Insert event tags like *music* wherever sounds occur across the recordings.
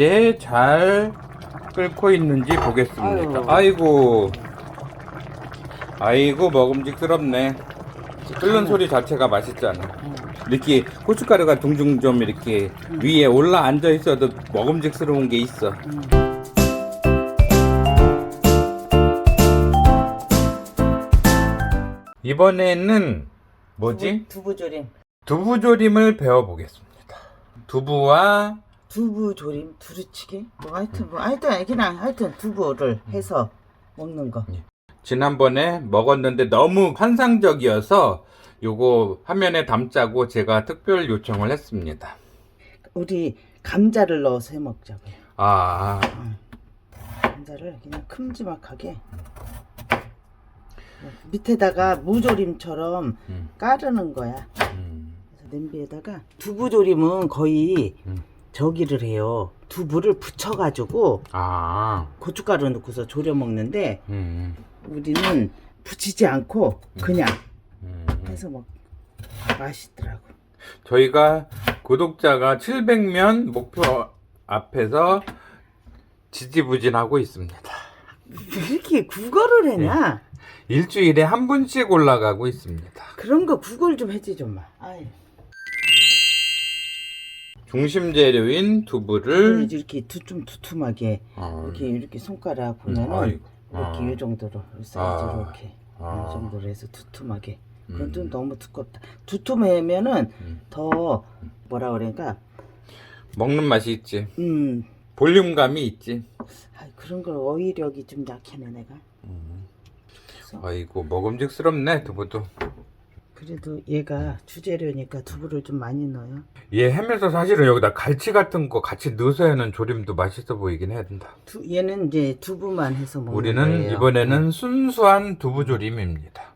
이제 잘 끓고 있는지 보겠습니다. 아유. 아이고, 아이고 먹음직스럽네. 끓는 소리 자체가 맛있잖아. 이렇게 고춧가루가 둥둥 좀 이렇게 위에 올라 앉아 있어도 먹음직스러운 게 있어. 이번에는 뭐지? 두부 조림. 두부조림을 배워보겠습니다. 두부와 두부 조림, 두루치기. 뭐 하여튼 뭐 하여튼 그냥 하여튼 두부를 해서 먹는 거. 지난번에 먹었는데 너무 환상적이어서 요거 화면에 담자고 제가 특별 요청을 했습니다. 우리 감자를 넣어서 해 먹자고요. 아, 감자를 그냥 큼지막하게 밑에다가 무조림처럼 음. 까르는 거야. 음, 그래서 냄비에다가 두부조림은 거의 음. 저기를 해요. 두부를 부쳐가지고 아, 고춧가루 넣고서 졸여 먹는데 음, 우리는 부치지 않고 그냥 음. 해서 먹 맛있더라고. 저희가 구독자가 700명 목표 앞에서 지지부진하고 있습니다. 왜 이렇게 국어를 해냐? 일주일에 한 분씩 올라가고 있습니다. 그런 거 국어를 좀 해지 좀 마. 아이. 중심 재료인 두부를 이렇게 두, 좀 두툼하게 아, 이렇게 이렇게 손가락 음, 보면은 아이고. 이렇게 아. 이 정도로 이 사이즈로 아. 이렇게 아. 이 정도로 해서 두툼하게. 그건 음. 좀 너무 두껍다. 두툼하면은 음. 더 뭐라 그러니까 먹는 맛이 있지. 음 볼륨감이 있지. 아, 그런 걸 어휘력이 좀 약해네 내가. 그래서 아이고 먹음직스럽네 두부도. 그래도 얘가 주재료니까 두부를 좀 많이 넣어요. 얘 햄에서 사실은 여기다 갈치 같은 거 같이 넣어서 하는 조림도 맛있어 보이긴 해야 된다. 두, 얘는 이제 두부만 해서 먹는 우리는 거예요. 이번에는 순수한 두부 조림입니다.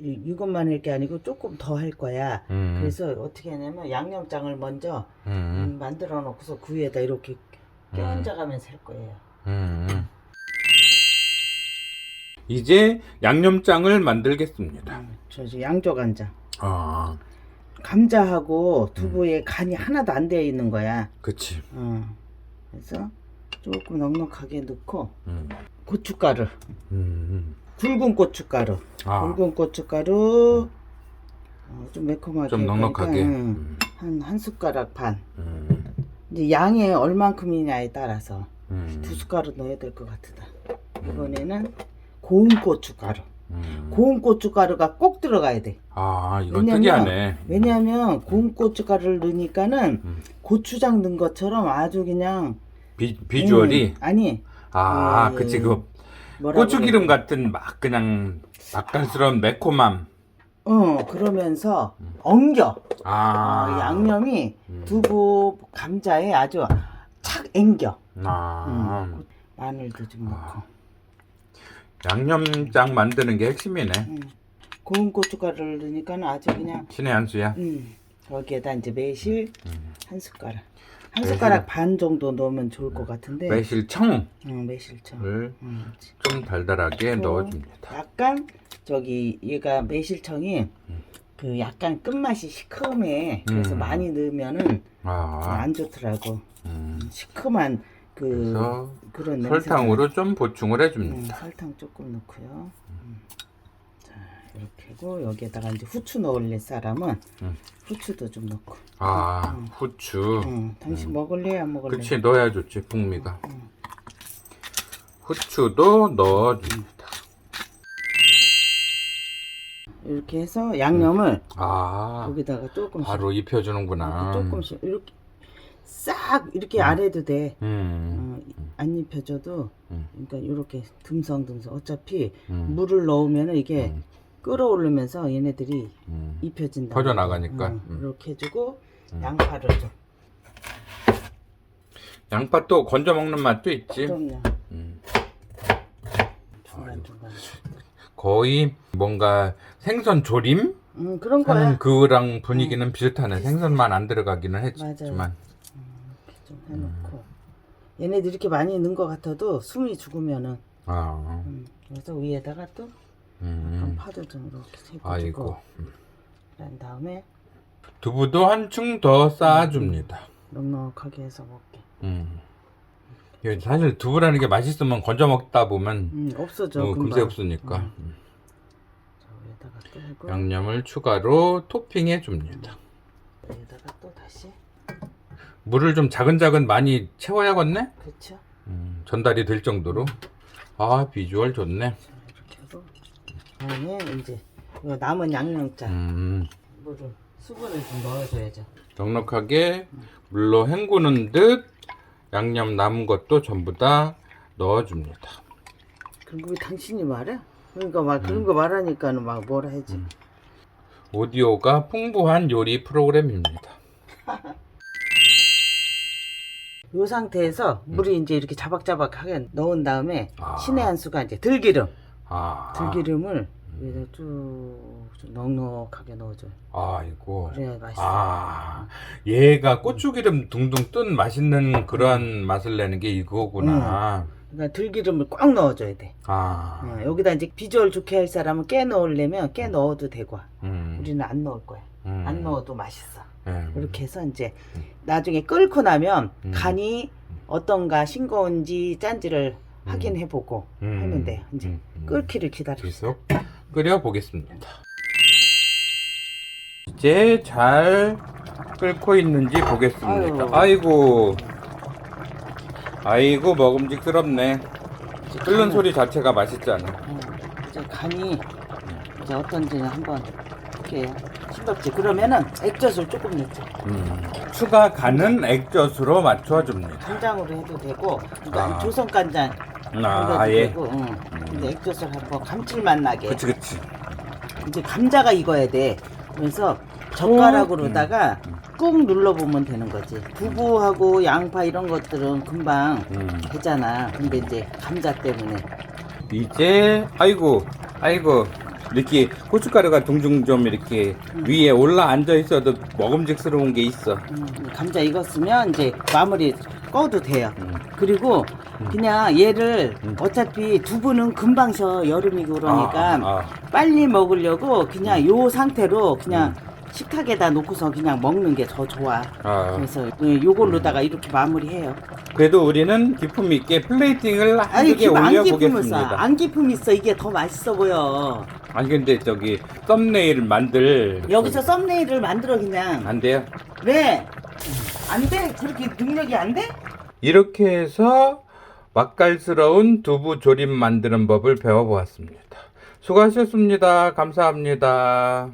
이, 이것만 할 게 아니고 조금 더 할 거야. 음. 그래서 어떻게 하냐면 양념장을 먼저 음, 음, 만들어 놓고서 그 위에다 이렇게 껴얹어가면서 할 거예요. 음. 이제 양념장을 만들겠습니다. 음, 저 이제 양조 간장. 아, 감자하고 두부에 간이 하나도 안 되어 있는 거야. 그치. 어. 그래서 조금 넉넉하게 넣고 음. 고춧가루, 음. 굵은 고춧가루, 아, 굵은 고춧가루 어, 좀 매콤하게 좀 넉넉하게. 그러니까, 음, 음. 한, 한 숟가락 반. 음. 이제 양이 얼만큼이냐에 따라서 음. 두 숟가락 넣어야 될 것 같다. 이번에는 고운 고춧가루. 음. 고운 고춧가루가 꼭 들어가야 돼. 아, 이거 왜냐면- 특이하네. 왜냐하면 고운 고춧가루를 넣으니까는 음. 고추장 넣은 것처럼 아주 그냥 비, 비주얼이 음, 아니 아, 예, 그치 예. 그 고추기름 그래? 같은 막 그냥 맛깔스러운 매콤함. 어 그러면서 엉겨 아, 어, 양념이 음. 두부 감자에 아주 착 앵겨 아, 음, 마늘도 좀 넣고 아. 양념장 만드는 게 핵심이네. 음, 고운 고춧가루를 넣으니까는 아주 그냥 신의 한 수야. 음, 거기에다 이제 매실 음. 한 숟가락 한. 숟가락 반 정도 넣으면 좋을 것 같은데 매실청을 음, 매실청 음, 좀 달달하게 좀 넣어줍니다. 약간 저기 얘가 매실청이 그 약간 끝맛이 시큼해 그래서 음. 많이 넣으면은 아, 안 좋더라고 음. 시큼한 그 그래서 그런 냄새 설탕으로 좀 보충을 음, 해줍니다. 설탕 조금 넣고요 음. 자 이렇게 하고 여기에다가 이제 후추 넣을 사람은 음. 후추도 좀 넣고 아, 음. 후추. 음, 당신 먹을래 안 먹을래 그치, 넣어야 좋지, 풍미가. 음. 후추도 넣어줍니다. 이렇게 해서 양념을 아, 여기다가 조금씩 바로 입혀주는구나. 조금씩 이렇게 싹 이렇게 안 해도 돼. 음, 어, 안 입혀줘도 음. 그러니까 이렇게 듬성듬성 어차피 음. 물을 넣으면 이게 음. 끓어오르면서 얘네들이 음. 입혀진다. 퍼져 나가니까. 응, 음. 이렇게 해주고 음. 양파를 좀. 양파 또 건져 먹는 맛도 있지. 그럼요. 음. 중간 중간. 거의 뭔가 생선 조림 음 그런 거야. 하는 그랑 분위기는 비슷하네. 생선만 안 들어가기는 했지만. 이렇게 좀 해놓고 얘네들 이렇게 많이 넣은 것 같아도 숨이 죽으면은 아, 음, 그래서 위에다가 또 약간 음. 파도 좀 이렇게 세고 아이고. 그런 다음에 두부도 한층 더 쌓아줍니다. 넉넉하게 해서 먹게. 음. 이게 사실 두부라는 게 맛있으면 건져 먹다 보면 음, 없어져. 어, 금세 금방. 없으니까 음. 자, 여기다가 끌고 양념을 추가로 토핑해 줍니다. 여기다가 또 다시. 물을 좀 자근자근 많이 채워야겠네. 그렇죠. 음, 전달이 될 정도로. 아 비주얼 좋네. 이렇게 하고 그다음에 이제 이거 남은 양념장 음, 물을 수분을 좀 넣어줘야죠. 넉넉하게 물로 헹구는 듯 양념 남은 것도 전부 다 넣어줍니다. 그리고 왜 당신이 말해? 그러니까 막 그런 거 말하니까는 막 뭐라 하지. 오디오가 풍부한 요리 프로그램입니다. *laughs* 이 상태에서 물이 이제 이렇게 자박자박하게 넣은 다음에 아. 신의 한 수가 이제 들기름, 아, 들기름을 여기다 쭉좀 넉넉하게 넣어줘요. 아이고. 그래야 맛있어. 아, 얘가 고추기름 둥둥 뜬 맛있는 그런 맛을 내는 게 이거구나. 그러니까 들기름을 꽉 넣어줘야 돼. 아, 어, 여기다 이제 비주얼 좋게 할 사람은 깨 넣으려면 깨 넣어도 되고 음, 우리는 안 넣을 거야. 음. 안 넣어도 맛있어. 예. 이렇게 해서 이제 나중에 끓고 나면 음. 간이 어떤가 싱거운지 짠지를 확인해 보고 음. 하면 돼요. 이제 음, 음. 끓기를 기다려. 계속 끓여 보겠습니다. 이제 잘 끓고 있는지 보겠습니다. 아유. 아이고, 아이고 먹음직스럽네. 이제 끓는 간을- 소리 자체가 맛있지 않아. 음, 이제 간이 이제 어떤지는 한번 볼게요. 싱겁지? 그러면은 액젓을 조금 넣자. 음, 추가 간은 액젓으로 맞춰줍니다. 간장으로 해도 되고, 그러니까 아. 조선 간장 해도 아, 아 예. 되고, 응. 근데 액젓을 한번 감칠맛 나게. 그치 그치. 이제 감자가 익어야 돼. 그래서 젓가락으로다가 꾹 눌러보면 되는 거지. 두부하고 양파 이런 것들은 금방 음. 되잖아. 근데 이제 감자 때문에. 이제 아이고 아이고 이렇게 고춧가루가 둥둥 좀 이렇게 위에 올라 앉아 있어도 먹음직스러운 게 있어. 음, 감자 익었으면 이제 마무리 꺼도 돼요. 음. 그리고 그냥 얘를 어차피 두부는 금방 쉬어 여름이고 그러니까 아, 아. 빨리 먹으려고 그냥 요 상태로 그냥 식탁에다 놓고서 그냥 먹는 게 더 좋아. 아. 그래서 예, 요걸로다가 이렇게 마무리해요. 그래도 우리는 기품 있게 플레이팅을 아니 한두개 기품 안 올려 기품 있어. 보겠습니다. 안 기품 있어. 이게 더 맛있어 보여. 아니 근데 저기 썸네일 만들 여기서 썸네일을 만들어 그냥. 안 돼요? 왜? 안 돼? 그렇게 능력이 안 돼? 이렇게 해서 맛깔스러운 두부 조림 만드는 법을 배워보았습니다. 수고하셨습니다. 감사합니다.